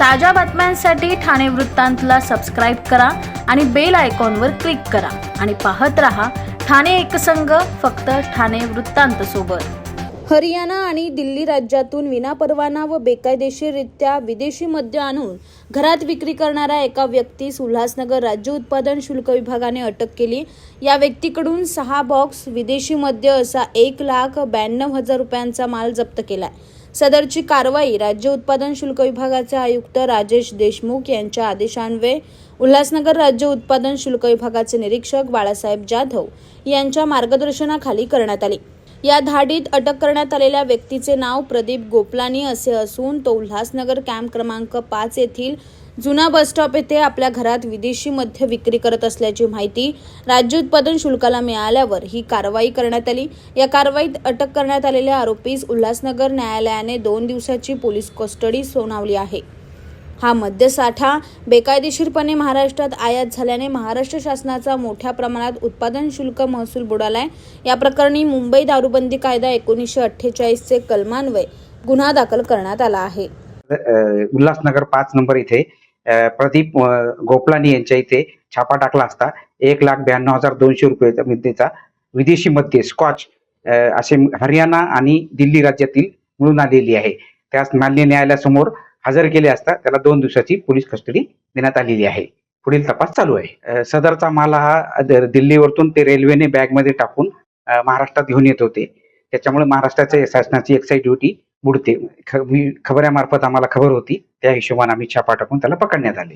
ताज्या बातम्यांसाठी ठाणे वृत्तांतला सबस्क्राईब करा आणि बेल आयकॉनवर क्लिक करा. आणि पाहत रहा ठाणे एकसंघ फक्त ठाणे वृत्तांत सोबत. हरियाणा आणि दिल्ली राज्यातून विनापरवाना व बेकायदेशीररित्या विदेशी मद्य आणून घरात विक्री करणाऱ्या एका व्यक्तीस उल्हासनगर राज्य उत्पादन शुल्क विभागाने अटक केली. या व्यक्तीकडून सहा बॉक्स विदेशी मद्य असा एक लाख ब्याण्णव हजार रुपयांचा माल जप्त केला आहे सदरची कारवाई राज्य उत्पादन शुल्क विभागाचे आयुक्त राजेश देशमुख यांच्या आदेशान्वये उल्हासनगर राज्य उत्पादन शुल्क विभागाचे निरीक्षक बाळासाहेब जाधव यांच्या मार्गदर्शनाखाली करण्यात आली. या धाडीत अटक करण्यात आलेल्या व्यक्तीचे नाव प्रदीप गोपलानी असे असून तो उल्हासनगर कॅम्प क्रमांक पाच येथील जुना बसस्टॉप येथे आपल्या घरात विदेशी मद्य विक्री करत असल्याची माहिती राज्य उत्पादन शुल्काला मिळाल्यावर ही कारवाई करण्यात आली. या कारवाईत अटक करण्यात आलेल्या आरोपीस उल्हासनगर न्यायालयाने दोन दिवसाची पोलीस कस्टडी सुनावली आहे. हा मद्यसाठा बेकायदेशीरपणे महाराष्ट्रात आयात झाल्याने महाराष्ट्र शासनाचा मोठ्या प्रमाणात उत्पादन शुल्क महसूल बुडालाय. या प्रकरणी मुंबई दारूबंदी कायदा एकोणीसशे अठ्ठेचाळीसचे कलमान्वये गुन्हा दाखल करण्यात आला आहे. उल्हासनगर पाच नंबर इथे प्रदीप गोपलानी यांच्या इथे छापा टाकला असता. एक लाख ब्याण्णव हजार दोनशे रुपये मुद्देचा विदेशी मद्य स्कॉच असे हरियाणा आणि दिल्ली राज्यातील मिळून आलेली आहे. त्यास मान्य न्यायालयासमोर हजर केले असता त्याला दोन दिवसाची पोलीस कस्टडी देण्यात आलेली आहे. पुढील तपास चालू आहे. सदरचा माल हा द- दिल्लीवरतून ते रेल्वेने बॅगमध्ये टाकून महाराष्ट्रात घेऊन येत होते. त्याच्यामुळे महाराष्ट्राच्या शासनाची एक्साईज ड्युटी बुडते. ख- मी खबऱ्यामार्फत आम्हाला खबर होती. त्या हिशोबाने आम्ही छापा टाकून त्याला पकडण्यात आले.